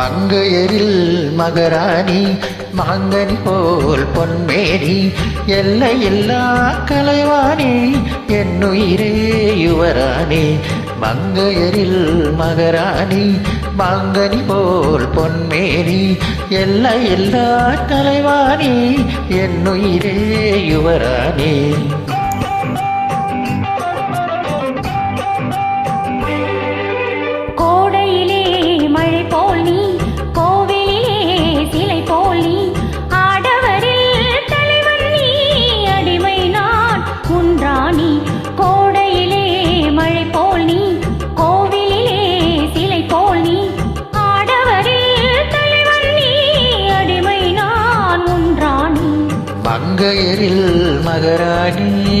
மங்கையரில் மகராணி மாங்கனி போல் பொன்மேனி எல்லையில்லா கலைவாணி என்னுயிரே யுவராணி. மங்கையரில் மகராணி மாங்கனி போல் பொன்மேனி எல்லையில்லா கலைவாணி என்னுயிரே யுவராணி. மகராணி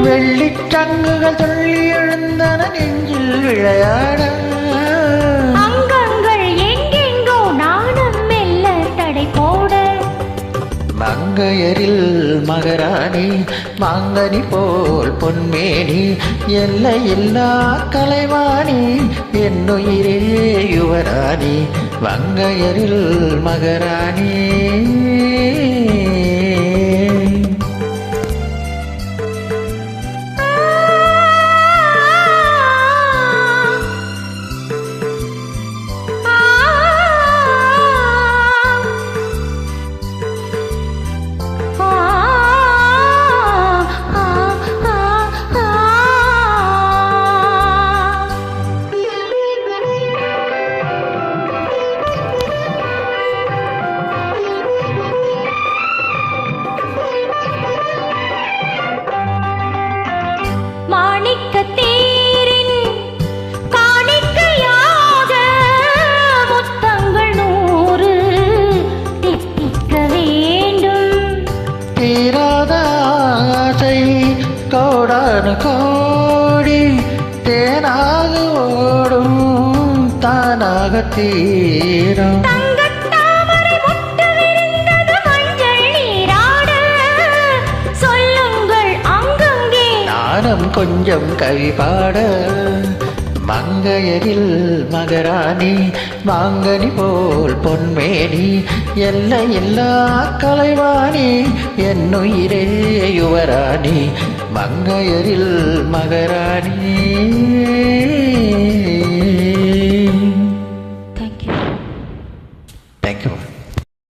பாட்டு வெள்ளிச்சங்குகள் சொல்லி எழுந்தன நெஞ்சில் விளையாட. அங்கங்கள் எங்கெங்கோ நாணம் மெல்ல தடை போட. மங்கையரில் மகராணி மாங்கனி போல் பொன்மேனி எல்லையில்லா கலைவாணி என்னுயிரே யுவராணி மங்கையரில் மகராணி. கோடி தேனாக ஓடும் தானாக தீரும். கொஞ்சம் பாட மங்கையரில் மகராணி மாங்கனி போல் பொன்மேனி எல்லை எல்லா கலைவாணி என்னுயிரே யுவராணி மங்கையரில் மகராணி.